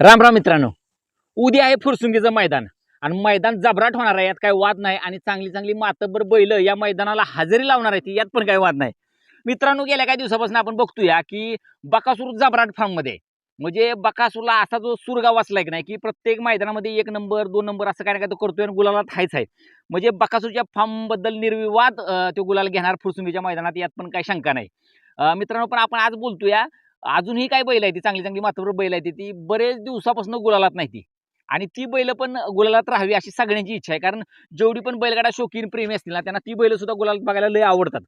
राम राम मित्रांनो. उद्या आहे फुरसुंगीचं मैदान. आणि मैदान जबराट होणार आहे यात काही वाद नाही. आणि चांगली चांगली मातबर बैल या मैदानाला हजेरी लावणार आहे ती यात पण काही वाद नाही. मित्रांनो गेल्या काही दिवसापासून आपण बघतोया की बकासूर जबराट फार्ममध्ये. म्हणजे बकासूरला असा जो सुरगाव असला की नाही की प्रत्येक मैदानामध्ये एक नंबर दोन नंबर असं काय ना काय तो करतोय आणि गुलाला थायच आहे. म्हणजे बकासूरच्या फार्मबद्दल निर्विवाद तो गुलाल घेणार फुरसुंगीच्या मैदानात यात पण काही शंका नाही. मित्रांनो पण आपण आज बोलतोया अजूनही काय बैल आहे ती चांगली चांगली मातबर बैल आहे ती बरेच दिवसापासून गुलालात नाही ती. आणि ती बैल पण गुलालात राहावी अशी सगळ्यांची इच्छा आहे. कारण जेवढी पण बैलगाडा शौकीन प्रेमी असतील ना त्यांना ती बैल सुद्धा गुलालात बघायला लय आवडतात.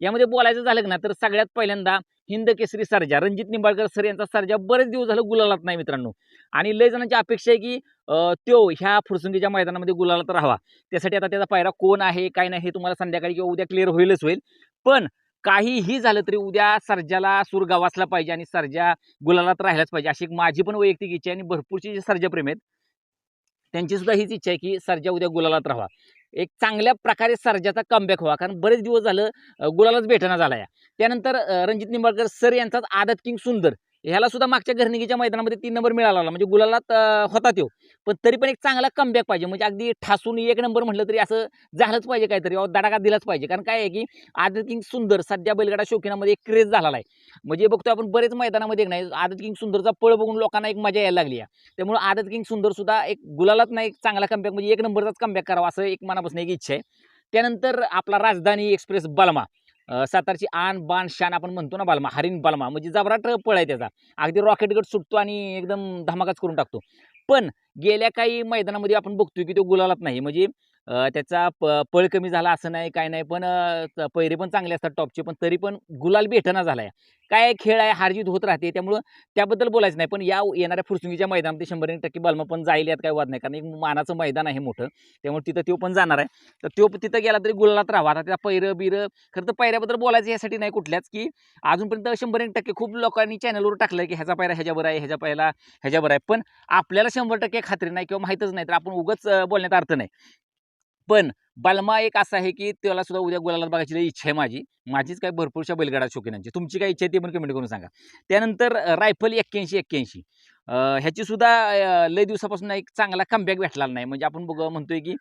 यामध्ये बोलायचं झालं ना तर सगळ्यात पहिल्यांदा हिंद केसरी सर्जा रणजित निंबाळकर सर यांचा सर्जा बरेच दिवस झालं गुलालात नाही मित्रांनो. आणि लय जणांची अपेक्षा आहे की तो त्यो ह्या फुरसुंगीच्या मैदानामध्ये गुलालात राहावा. त्यासाठी आता त्याचा पायरा कोण आहे काय नाही हे तुम्हाला संध्याकाळी किंवा उद्या क्लिअर होईलच होईल. पण काहीही झालं तरी उद्या सर्जाला सूर गावासला पाहिजे आणि सर्जा गुलालात राहिलाच पाहिजे. अशी एक माझी पण वैयक्तिक इच्छा आहे आणि भरपूरचे जे सर्जाप्रेम आहेत त्यांची सुद्धा हीच इच्छा आहे की सर्जा उद्या गुलालात राहावा. एक चांगल्या प्रकारे सर्जाचा कमबॅक व्हावा. कारण बरेच दिवस झालं गुलालाच भेटना झाला या त्यानंतर रणजित निंबाळकर सर यांचाच आदत किंग सुंदर. ह्याला सुद्धा मागच्या घरणिकीच्या मैदानामध्ये तीन नंबर मिळाला म्हणजे गुलालात होता तो. पण तरी पण एक चांगला कमबॅक पाहिजे. म्हणजे अगदी ठासून एक नंबर म्हटलं तरी असं झालंच पाहिजे काहीतरी. अहो, दडाका दिलाच पाहिजे. कारण काय आहे की आदत किंग सुंदर सध्या बैलगाडा शौकीनामध्ये एक क्रेज झालेला आहे. म्हणजे बघतो आपण बरेच मैदानामध्ये एक नाही आदत किंग सुंदरचा पळ बघून लोकांना एक मजा यायला लागली आहे. त्यामुळे आदत किंग सुंदर सुद्धा एक गुलालात नाही एक चांगला कमबॅक म्हणजे एक नंबरचाच कमबॅक करावा असं एक मनापासून एक इच्छा आहे. त्यानंतर आपला राजधानी एक्सप्रेस बलमा. सातारची आन बाण शान आपण म्हणतो ना बालमा हरिण बालमा म्हणजे जबराट पळ आहे त्याचा. अगदी रॉकेट गट सुटतो आणि एकदम धमाकाच करून टाकतो. पण गेल्या काही मैदानामध्ये आपण बघतोय की तो गुलालात नाही. म्हणजे त्याचा प पळ कमी झाला असं नाही काय नाही. पण पैरे पण चांगले असतात टॉपचे पण तरी पण गुलाल भेटना झालाय. काय खेळ आहे हारजीत होत राहते त्यामुळं त्याबद्दल बोलायचं नाही. पण या येणाऱ्या फुरसुंगीच्या मैदानामध्ये शंभर एक टक्के बालमा पण जाईल यात काही वाद नाही. कारण एक मानाचं मैदान आहे मोठं. त्यामुळे तिथं तो पण जाणार आहे. तर तो तिथं गेला तरी गुलालात राहावा. आता त्या पैरं बिरं खरं तर पैऱ्याबद्दल बोलायचं यासाठी नाही कुठल्याच की अजूनपर्यंत शंभर एक टक्के खूप लोकांनी चॅनलवर टाकलं की ह्याचा पैरा ह्याच्यावर आहे ह्याच्या पहिला ह्याच्यावर आहे. पण आपल्याला शंभर टक्के खात्री नाही किंवा माहीतच नाही. तर आपण उगाच बोलण्यात अर्थ नाही. पण बालमा एक असा आहे की त्याला सुद्धा उद्या गुलालात बघायची इच्छा आहे माझी. माझीच काय भरपूरशा बैलगाडा शोकिनांची तुमची काय इच्छा आहे ते पण कमेंट करून सांगा. त्यानंतर रायफल एक्क्याऐंशी एक्क्याऐंशी. ह्याची सुद्धा लय दिवसापासून एक चांगला कमबॅक भेटला नाही. म्हणजे आपण बघ म्हणतोय की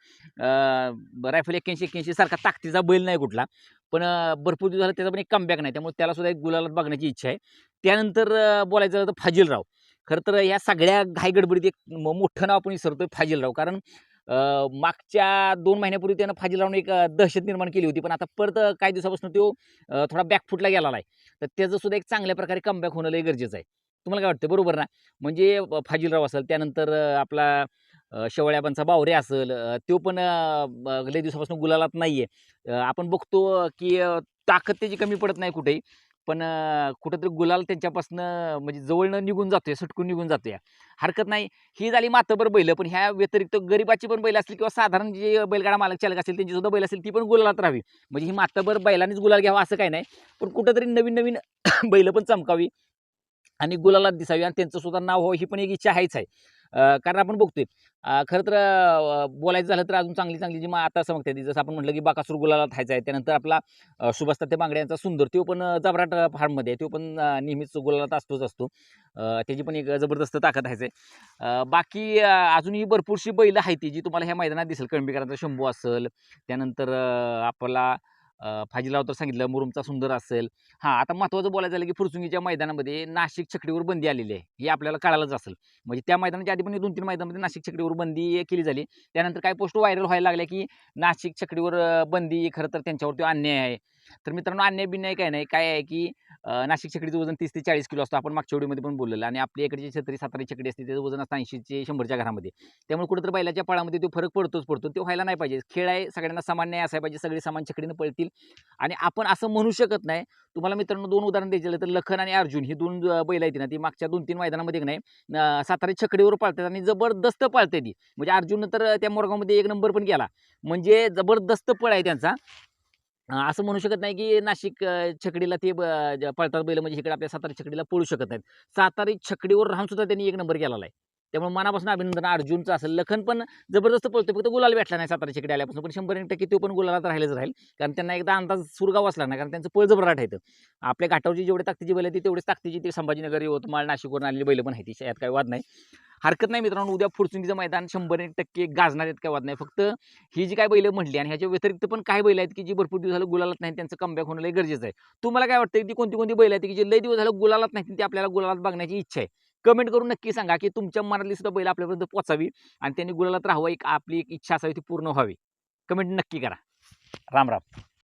रायफल एक्क्याऐंशी एक्क्याऐंशी सारखा ताकदीचा बैल नाही कुठला. पण भरपूर दिवस झाला त्याचा पण एक कमबॅक नाही. त्यामुळे त्याला सुद्धा एक गुलालात बघण्याची इच्छा आहे. त्यानंतर बोलायचं झालं तर फाजीलराव. खरं तर या सगळ्या घाईगडबडीत एक म- मोठं नाव आपण विसरतोय फाजीलराव. कारण मागच्या दोन महिन्यापूर्वी त्यानं फाजीलावनं एक दहशत निर्माण केली होती. पण आता परत काही दिवसापासून तो थोडा बॅकफुटला गेलेला आहे. तर त्याचं सुद्धा एक चांगल्या प्रकारे कमबॅक होणं लय गरजेचं आहे. तुम्हाला काय वाटतं बरोबर ना? म्हणजे फाजीलराव असेल त्यानंतर आपला शेवळ्याबांचा बावरे असेल तो पण ब- लय दिवसापासून गुलालात नाही आहे आपण बघतो की ताकद त्याची कमी पडत नाही कुठेही. पण कुठंतरी गुलाल त्यांच्यापासून म्हणजे जवळनं निघून जातोय सटकून निघून जातोय. हरकत नाही. ही झाली मातबर बैल पण ह्या व्यतिरिक्त गरीबाची पण बैल असतील किंवा साधारण जे बैलगाडा मालक चालक असतील त्यांची सुद्धा बैल असतील ती पण गुलालात राहावी. म्हणजे ही मातबर बैलानेच गुलाल घ्यावा असं काही नाही. पण कुठंतरी नवीन नवीन बैल पण चमकावी आणि गुलालात दिसावी आणि त्यांचं सुद्धा नाव हो ही पण एक इच्छा आहेच आहे. कारण आपण बघतोय खरं तर बोलायचं झालं तर अजून चांगली चांगली जी मग आता समजते ती जसं आपण म्हटलं की बाकासूर गुलाला थायचा आहे त्यानंतर आपला अं, सुभाष ते बांगड्यांचा सुंदर तो पण जबराट फार्ममध्ये आहे तो पण नेहमीच गुलालात असतोच असतो. त्याची पण एक जबरदस्त ताकद आहे. बाकी अजूनही भरपूरशी बैलं आहे ती जी तुम्हाला ह्या मैदानात दिसेल. कळंबीकरांचा शंभू असेल त्यानंतर आपला फाजीलाव तर सांगितलं मुरुमचा सुंदर असेल. हां आता महत्त्वाचं बोलायचं झालं की फुरसुंगीच्या मैदानामध्ये नाशिक छकडीवर बंदी आलेली आहे. हे आपल्याला कळालंच असेल. म्हणजे त्या मैदानाच्या आधी पण दोन तीन मैदानामध्ये नाशिक छकडीवर बंदी केली झाली. त्यानंतर काय पोस्ट व्हायरल व्हायला लागल्या की नाशिक छकडीवर बंदी खरं तर त्यांच्यावरती अन्याय आहे. तर मित्रांनो अन्याय बिन्याय काय नाही. काय आहे की नाशिक शेकडीचं वजन तीस ते चाळीस किलो असतो. आपण मागच्या वेळीमध्ये पण बोललेलं. आणि आपली इकडची छत्री सातारी शेकडी असते त्याचं वजन असतं ऐंशीचे शंभरच्या घरामध्ये. त्यामुळे कुठंतरी बैलाच्या पाळामध्ये तो फरक पडतोच पडतो तो व्हायला नाही पाहिजे. खेळ आहे सगळ्यांना समान न्याय असायला पाहिजे. सगळे समान छकडीनं पळतील. आणि आपण असं म्हणू शकत नाही. तुम्हाला मित्रांनो दोन उदाहरण द्यायचे तर लखन आणि अर्जुन ही दोन बैल आहेत ना ती मागच्या दोन तीन मैदानामध्ये एक नाही सातारी छकडीवर पाळतात आणि जबरदस्त पाळते ती. म्हणजे अर्जुन तर त्या मोरगावमध्ये एक नंबर पण गेला म्हणजे जबरदस्त पळ आहे त्यांचा. असं म्हणू शकत नाही की नाशिक छकडीला ते पळतात बैल म्हणजे इकडे आपल्या सातारी छकडीला पळू शकत नाहीत. सातारी छकडीवर राहून सुद्धा त्यांनी एक नंबर केलेला आहे. त्यामुळे मनापासून अभिनंदन. अर्जुनचं असेल लखन पण जबरदस्त पळतो फक्त गुलाल भेटला नाही सातारा इकडे आल्यापासून. पण शंभर टक्के तो पण गुलालात राहिलंच राहील. कारण त्यांना एकदा अंदाज सुरगाव असला नाही कारण त्यांचं पळ आहे आपल्या घाटावरची जेवढे ताकदीची बैल ती तेवढेच ताकदीची ती संभाजीनगर यवतमाळ नाशिकवरून आलेली बैल पण आहेत. यात काही वाद नाही. हरकत नाही मित्रांनो उद्या फुरसुंगीचं मैदान. शंभर टक्के गाजणार आहेत काय वाद नाही. फक्त ही जी काय बैलं म्हटली आणि ह्याच्या व्यतिरिक्त पण काही बैल आहेत की जी भरपूर दिवस झालं गुलालात नाही त्यांचं कमबॅक होणं लय गरजेचं आहे. तुम्हाला काय वाटतं की कोणती कोणती बैल आहेत की जे लय दिवस झालं गुलालात नाही ती आपल्याला गुलालात बघण्याची इच्छा आहे? कमेंट करून नक्की सांगा की तुमच्या मनातली सुद्धा बैल आपल्यापर्यंत पोचावी आणि त्यांनी गुलालात राहावं. एक आपली एक इच्छा असावी ती पूर्ण व्हावी. कमेंट नक्की करा. राम राम.